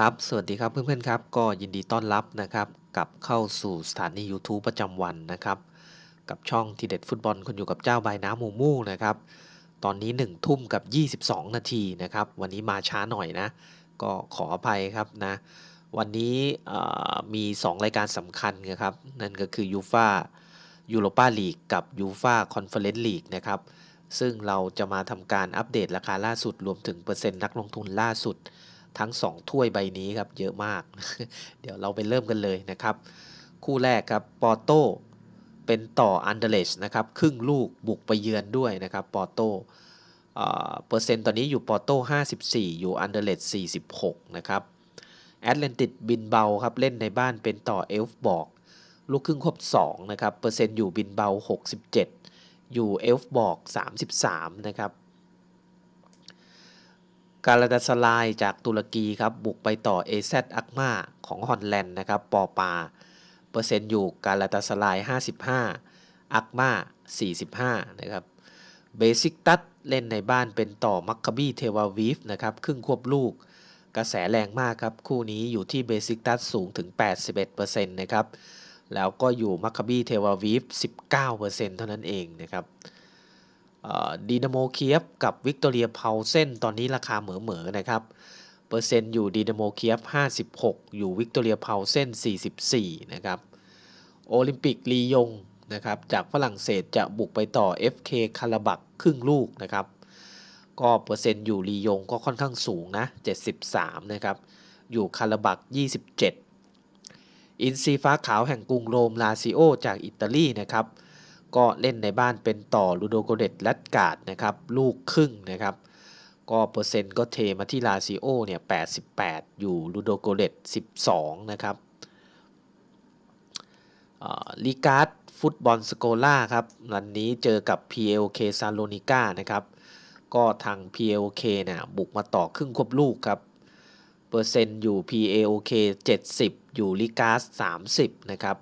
ครับ สวัสดีครับเพื่อนๆครับ ก็ยินดีต้อนรับนะครับกลับเข้าสู่สถานี YouTube ประจำวันนะครับ กับช่องทีเด็ดฟุตบอลคนอยู่กับเจ้าใบน้ำมูมูนะครับ ตอนนี้ 1 ทุ่มกับ 22 นาทีนะครับ วันนี้มาช้าหน่อยนะ ก็ขออภัยครับนะ วันนี้เอ่อมี 2 รายการสำคัญนะครับ นั่นก็คือยูฟายูโรปาลีกกับยูฟาคอนเฟอเรนซ์ลีกนะครับ ซึ่งเราจะมาทำการอัปเดตราคาล่าสุดรวมถึงเปอร์เซ็นต์นักลงทุนล่าสุด ทั้ง 2 ถ้วยใบนี้ครับเยอะมาก เดี๋ยวเราไปเริ่มกันเลยนะครับ คู่แรกครับปอโต้เป็นต่ออันเดเลชนะครับครึ่งลูกบุกไปเยือนด้วยนะครับปอโต้เปอร์เซ็นต์ตอนนี้อยู่ปอโต้54 อยู่อันเดเลช46 นะครับแอตแลนติกบินเบาครับเล่นในบ้านเป็นต่อเอลฟ์บอกลูกครึ่งครบ2นะครับเปอร์เซ็นต์อยู่บินเบา 67 อยู่เอลฟ์บอก 33 นะครับ กาลาตาสลายจากตุรกีครับบุกไปต่อ AZ อักมาของฮอลแลนด์นะครับปอปา เปอร์เซ็นต์อยู่กาลาตาสลาย 55 อักมา45 นะครับเบซิกตัสเล่นในบ้านเป็นต่อมัคคบีเทวาวีฟนะครับครึ่งควบลูก กระแสแรงมากครับ คู่นี้อยู่ที่เบซิกตัสสูงถึง 81%นะครับแล้วก็อยู่มัคคบีเทวาวีฟ19%เท่านั้นเองนะครับ ดีนาโมเคียฟกับวิกตอเรียเพาเซนตอนนี้ราคาเหมือเหมือนะครับเปอร์เซ็นต์อยู่ดีนาโมเคียฟ56 อยู่วิกตอเรียเพาเซน44 นะครับ โอลิมปิกลียงนะครับจากฝรั่งเศสจะบุกไปต่อ FK คาราบักครึ่งลูกนะครับ ก็เปอร์เซ็นต์อยู่ลียงก็ค่อนข้างสูงนะ 73 นะครับ อยู่คาราบัก 27 อินซีฟ้าขาวแห่งกรุงโรมลาซิโอจากอิตาลีนะครับ ก็เล่นในบ้านเป็นต่อลูโดโกเดตลัดกาดนะครับลูกครึ่งนะครับ ก็เปอร์เซ็นต์ก็เทมาที่ลาซิโอเนี่ย 88 อยู่ลูโดโกเดต12 นะครับลีกาสฟุตบอลสโกล่าครับวันนี้เจอกับ PLK ซาโลนิก้านะครับ ก็ทาง PLK เนี่ยบุกมาต่อครึ่งควบลูกครับ เปอร์เซ็นต์อยู่ PAOK 70 อยู่ลิกาส30 นะครับ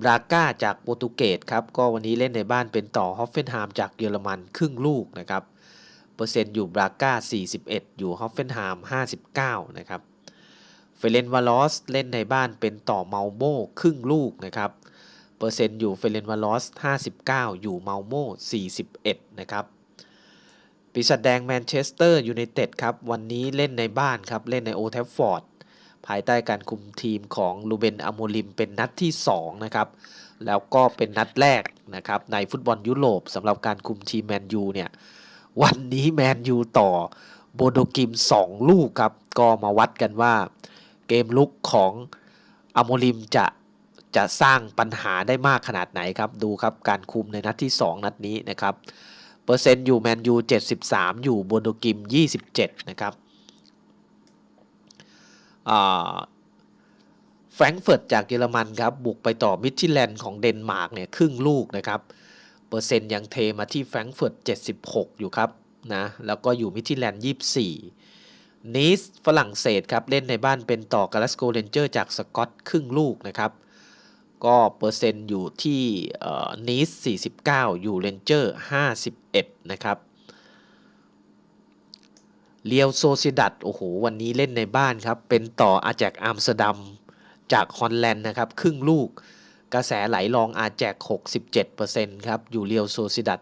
บราก้าจากโปรตุเกสครับก็วันนี้เล่นในบ้านเป็นต่อฮอฟเฟนไฮม์จากเยอรมันครึ่งลูกนะครับเปอร์เซ็นต์อยู่บราก้า 41 อยู่ฮอฟเฟนไฮม์59 นะครับเฟเรนวาลอสเล่นในบ้านเป็นต่อเมาโมครึ่งลูกนะครับเปอร์เซ็นต์อยู่เฟเรนวาลอส59 อยู่เมาโม41 นะครับปีศาจแดงแมนเชสเตอร์ยูไนเต็ดครับวันนี้เล่นในบ้านครับเล่นในโอแทฟฟอร์ด ภายใต้การคุมทีมของลูเบนอโมลิมเป็นนัดที่2นะครับแล้วก็เป็นนัดแรกนะครับในฟุตบอลยุโรปสำหรับการคุมทีมแมนยูเนี่ยวันนี้แมนยูต่อโบโดกิม 2 ลูกครับก็มาวัดกันว่าเกมลุกของอโมลิมจะจะสร้างปัญหาได้มากขนาดไหนครับ ดูครับการคุมในนัดที่ 2 นัดนี้นะครับ เปอร์เซ็นต์อยู่แมนยู 73 อยู่โบโดกิม 27 นะครับ แฟรงเฟิร์ตจากเยอรมันครับบุกไปต่อมิทิแลนด์ของเดนมาร์กเนี่ยครึ่งลูกนะครับเปอร์เซ็นต์ยังเทมาที่แฟรงเฟิร์ต76 อยู่ครับนะแล้วก็อยู่มิทิแลนด์24 นีสฝรั่งเศสครับเล่นในบ้านเป็นต่อกาลสโกเรนเจอร์จากสกอตครึ่งลูกนะครับก็เปอร์เซ็นต์อยู่ที่นีส49 อยู่เรนเจอร์51 นะครับ เลียวโซซิดัดโอ้โห วันนี้เล่นในบ้านครับ เป็นต่ออาแจกอัมสเตอร์ดัมจากฮอลแลนด์นะครับ ครึ่งลูก กระแสไหลลองอาแจก 67%ครับ อยู่เลียวโซซิดัด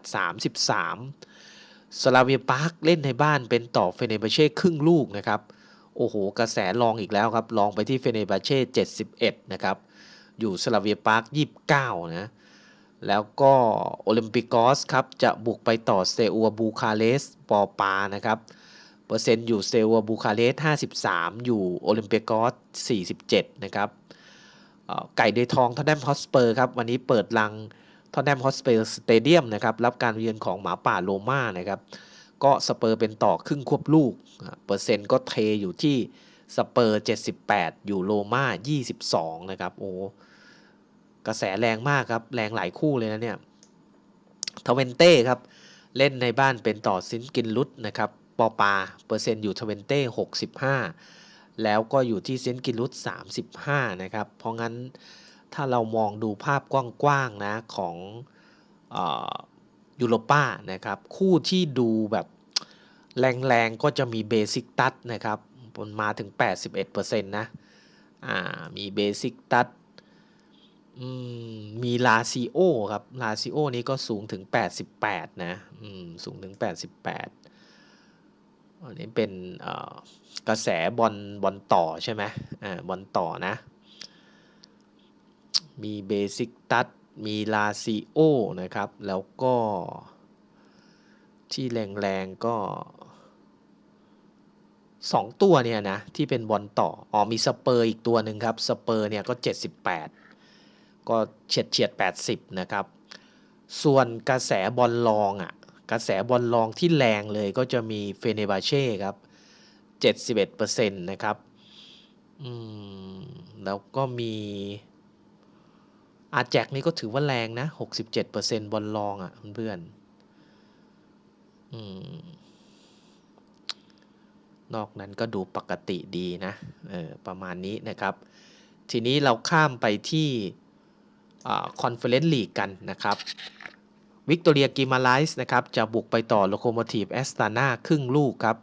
33 สลาเวียปาร์คเล่นในบ้านเป็นต่อเฟเนบาเช่ครึ่งลูกนะครับ โอ้โห กระแสลองอีกแล้วครับลองไปที่เฟเนบาเช่71 นะครับ อยู่สลาเวียปาร์ค29 นะแล้วก็โอลิมปิกอสครับ จะบุกไปต่อเซอัวบูคาเรสปอปานะครับ เปอร์เซ็นต์อยู่เซลบูคาเรส53 อยู่โอลิมเปียกอส47 นะครับไก่เดทองทอนแนมฮอสเปอร์ครับ วันนี้เปิดลังทอนแนมฮอสเปอร์สเตเดียมนะครับ รับการเยือนของหมาป่าโลมานะครับ ก็สเปอร์เป็นต่อครึ่งควบลูก เปอร์เซ็นต์ก็เทอยู่ที่สเปอร์ 78 อยู่โลมา22 นะครับ โอ้กระแสแรงมากครับ แรงหลายคู่เลยนะเนี่ยทเวนเต้ครับ เล่นในบ้านเป็นต่อซินกินลุตนะครับ ปอปาเปอร์เซ็นต์อยู่ทเวนเต้65แล้วก็อยู่ที่เซนกิลุต35นะครับ เพราะงั้นถ้าเรามองดูภาพกว้างๆนะของยูโรป้านะครับ คู่ที่ดูแบบแรงๆ ก็จะมีเบสิกตัสนะครับมันมาถึง 81%นะอ่ามีเบสิกตัดมีลาซิโอครับ ลาซิโอนี้ก็สูงถึง 88 นะสูงถึง 88 อันนี้เป็นกระแสบอลบอลต่อใช่ไหมอ่าบอลต่อนะ มีเบสิกตัดมีลาซิโอนะครับ แล้วก็ที่แรงๆก็สองตัวเนี่ยนะ ที่เป็นบอลต่อ อ๋อมีสเปอร์อีกตัวหนึ่งครับ สเปอร์เนี่ยก็ 78 ก็เฉียดเฉียด80 นะครับ ส่วนกระแสบอลลองอะ่ะ กระแสบอลลองที่แรงเลยก็จะมีเฟเนบาเช่ครับ 71%นะครับอืมแล้วก็มีอาแจกนี่ก็ถือว่าแรงนะ 67%บอลลองอะ่ะเพื่อนอืมนอกนั้นก็ดูปกติดีนะเออประมาณนี้นะครับ ทีนี้เราข้ามไปที่คอนเฟอเรนซ์ลีกกันนะครับ วิกตอเรียกิมาไลส์นะครับจะบุกไปต่อโลโคโมทีฟแอสตานาครึ่งลูกครับ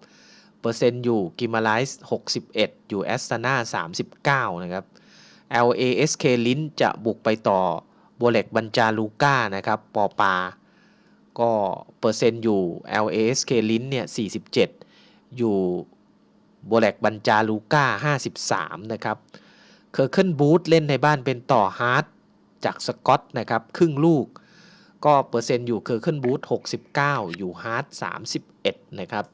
เปอร์เซ็นต์อยู่กิมาไลส์61 อยู่แอสตานา39 นะครับ LASK ลิ้นจะบุกไปต่อโบเล็กบัญจาลูก้านะครับปอปา ก็เปอร์เซ็นต์อยู่ LASK ลิ้นเนี่ย47 อยู่โบแลกบัญจาลูก้า53 นะครับเคอร์เคิลบูธเล่นในบ้านเป็นต่อฮาร์ดจากสกอตนะครับครึ่งลูก ก็เปอร์เซ็นต์อยู่เคอร์เคิลบูธ69 อยู่ฮาร์ด31 นะครับ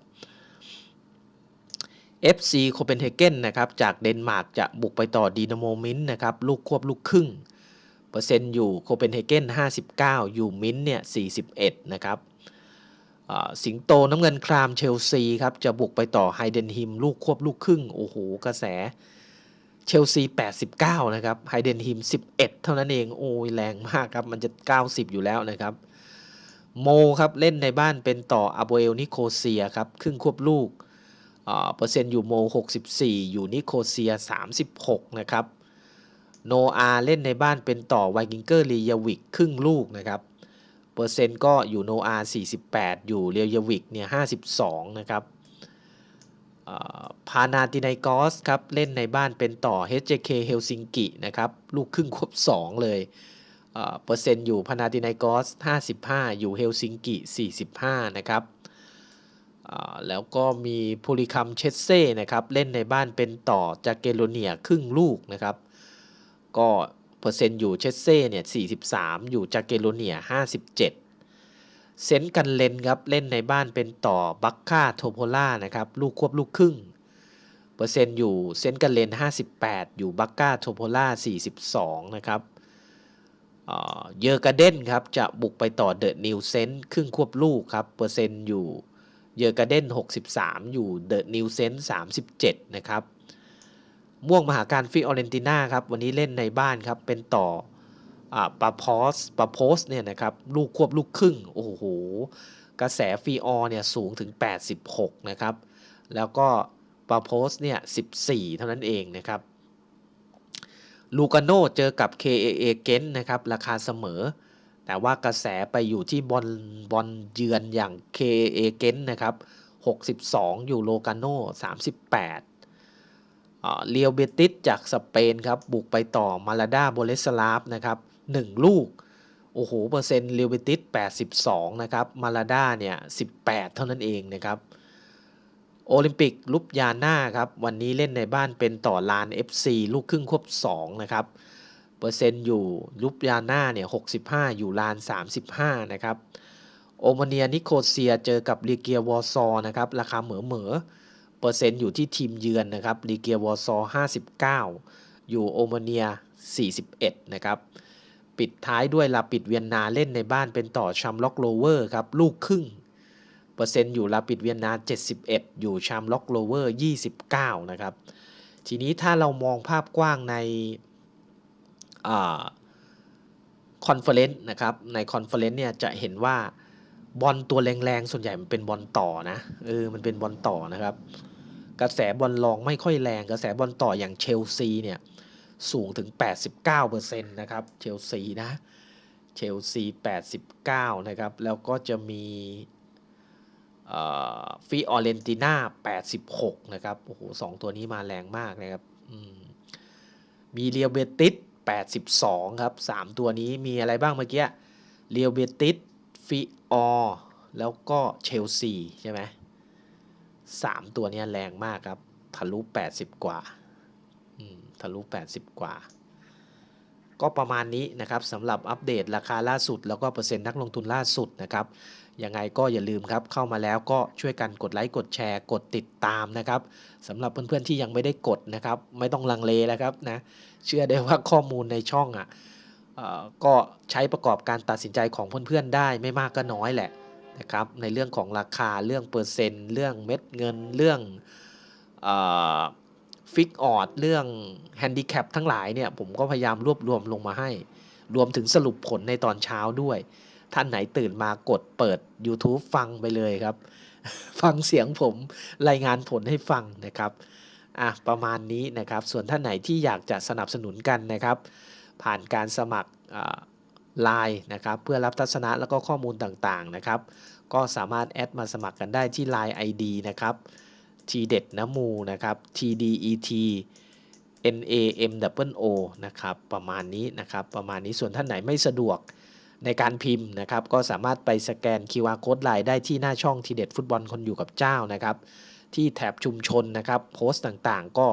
FC โคเปนเฮเกนนะครับจากเดนมาร์กจะบุกไปต่อดีนาโมมินนะครับลูกควบลูกครึ่ง เปอร์เซ็นต์อยู่โคเปนเฮเกน59 อยู่มินเนี่ย41 นะครับสิงโตน้ำเงินครามเชลซีครับจะบุกไปต่อไฮเดนฮิม ลูกควบลูกครึ่ง โอ้โห กระแส เชลซี 89 นะครับ ไฮเดนฮิม 11 เท่านั้นเอง โอ้ยแรงมากครับ มันจะ 90 อยู่แล้วนะครับ โมครับ เล่นในบ้านเป็นต่ออาโบเอลนิโคเซียครับ ครึ่งควบลูก เปอร์เซ็นต์อยู่โม 64 อยู่นิโคเซีย 36 นะครับ โนอาเล่นในบ้านเป็นต่อไวกิงเกอร์ลียวิกครึ่งลูกนะครับ เปอร์เซ็นต์ก็อยู่โนอา 48 อยู่เรียวยวิกเนี่ย 52 นะครับ พานาติไนกอสครับเล่นในบ้านเป็นต่อ HJK เฮลซิงกินะครับลูกครึ่งควบ 2 เลยเปอร์เซ็นต์อยู่พานาติไนกอส 55 อยู่เฮลซิงกิ 45 นะครับแล้วก็มีพูริคัมเชสเซ่นะครับเล่นในบ้านเป็นต่อจากเกโลเนียครึ่งลูกนะครับก็เปอร์เซ็นต์อยู่เชสเซ่เนี่ย 43 อยู่จากเกโลเนีย 57 เซนกันเลนครับ เล่นในบ้านเป็นต่อบัคค่าโทโพล่านะครับ ลูกควบลูกครึ่ง เปอร์เซ็นต์อยู่เซนกันเลน 58 อยู่บัคค่าโทโพล่า 42 นะครับเยอร์กาเดนครับ จะบุกไปต่อเดอะนิวเซนครึ่งควบลูกครับ เปอร์เซ็นต์อยู่เยอร์กาเดน63 อยู่เดอะนิวเซน37 นะครับ ม่วงมหาการฟิออเรนติน่าครับ วันนี้เล่นในบ้านครับ เป็นต่อ อปาพอสปาโพสเนี่ยนะครับลูกควบลูกครึ่งโอ้โหกระแสฟีออเนี่ยสูงถึง 86 นะครับ แล้วก็ปาโพสเนี่ย 14 เท่านั้นเองนะครับ ลูกาโนเจอกับ KAA เกนนะครับ ราคาเสมอ แต่ว่ากระแสไปอยู่ที่บอลบอลเยือนอย่าง KAA เกนนะครับ 62 อยู่โลกาโน 38เรียวเบติสจากสเปนครับ บุกไปต่อมาลาดาโบเลสลาฟนะครับ 1 ลูก โอ้โห เปอร์เซ็นต์เรียวเบติส82 นะครับ มาลาดาเนี่ย 18 เท่านั้นเองนะครับ โอลิมปิกลุปยาน่าครับ วันนี้เล่นในบ้านเป็นต่อลาน FC ลูกครึ่งควบ 2 นะครับ เปอร์เซ็นต์อยู่ลุปยาน่าเนี่ย 65 อยู่ลาน 35 นะครับโอมาเนียนิโคเซียเจอกับลีเกียวอร์ซอนะครับ ราคาเหมือเหมือเปอร์เซ็นต์อยู่ที่ทีมเยือนนะครับลีเกียวอซอ59 อยู่โอมาเนีย 41 นะครับ ปิดท้ายด้วยลาปิดเวียนนาเล่นในบ้านเป็นต่อชัมล็อกโลเวอร์ครับ ลูกครึ่ง เปอร์เซ็นต์อยู่ลาปิดเวียนนา 71 อยู่ชัมล็อกโลเวอร์ 29 นะครับ ทีนี้ถ้าเรามองภาพกว้างในคอนเฟอเรนซ์นะครับ ในคอนเฟอเรนซ์เนี่ยจะเห็นว่าบอลตัวแรงๆ ส่วนใหญ่มันเป็นบอลต่อนะเออมันเป็นบอลต่อนะครับ กระแสบอลรองไม่ค่อยแรง กระแสบอลต่ออย่างเชลซีเนี่ย สูงถึง 89%นะครับเชลซีนะเชลซี89 นะครับ แล้วก็จะมีฟิออเรนติน่า86 นะครับ โอ้โหสองตัวนี้มาแรงมากนะครับมีเรียวเบติส82 ครับ 3 ตัวนี้มีอะไรบ้างเมื่อกี้เรียวเบติสฟิออแล้วก็เชลซีใช่ไหมสามตัวนี้แรงมากครับ ทะลุ 80 กว่า ทะลุ 80 กว่า ก็ประมาณนี้นะครับสำหรับอัปเดตราคาล่าสุด แล้วก็เปอร์เซ็นต์นักลงทุนล่าสุดนะครับยังไงก็อย่าลืมครับเข้ามาแล้วก็ช่วยกันกดไลค์กดแชร์ กดติดตามนะครับสำหรับเพื่อนๆที่ยังไม่ได้กดนะครับ ไม่ต้องลังเลแล้วครับนะเชื่อได้ว่าข้อมูลในช่องอะเอ่อก็ใช้ประกอบการตัดสินใจของเพื่อนๆได้ไม่มากก็น้อยแหละนะครับในเรื่องของราคาเรื่องเปอร์เซ็นต์ เรื่องเม็ดเงินเรื่อง ฟิกออดเรื่องแฮนดิแคปทั้งหลายเนี่ยผมก็พยายามรวบรวมลงมาให้ รวมถึงสรุปผลในตอนเช้าด้วย ท่านไหนตื่นมากดเปิด YouTube ฟังไปเลยครับ ฟังเสียงผมรายงานผลให้ฟังนะครับอะประมาณนี้นะครับ ส่วนท่านไหนที่อยากจะสนับสนุนกันนะครับ ผ่านการสมัครไลน์นะครับ เพื่อรับทัศนะแล้วก็ข้อมูลต่างๆนะครับ ก็สามารถแอดมาสมัครกันได้ที่ Line ID นะครับ ทีเด็ดน้ำมูนะครับ TDET NAM O นะครับประมาณนี้นะครับประมาณนี้ส่วนท่านไหนไม่สะดวกในการพิมพ์นะครับ ก็สามารถไปสแกน QR Code ไลน์ได้ที่หน้าช่องทีเด็ดฟุตบอลคนอยู่กับเจ้านะครับ ที่แถบชุมชนนะครับ โพสต์ต่างๆ ก็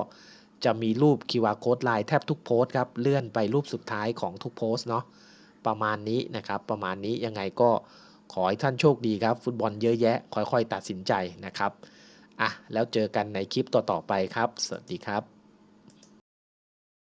จะมีรูป QR Code ไลน์แทบทุกโพสต์ครับ เลื่อนไปรูปสุดท้ายของทุกโพสต์เนาะประมาณนี้นะครับ ประมาณนี้ยังไงก็ขอให้ท่านโชคดีครับ ฟุตบอลเยอะแยะค่อยๆ ตัดสินใจนะครับ อะแล้วเจอกันในคลิปต่อๆไปครับ สวัสดีครับ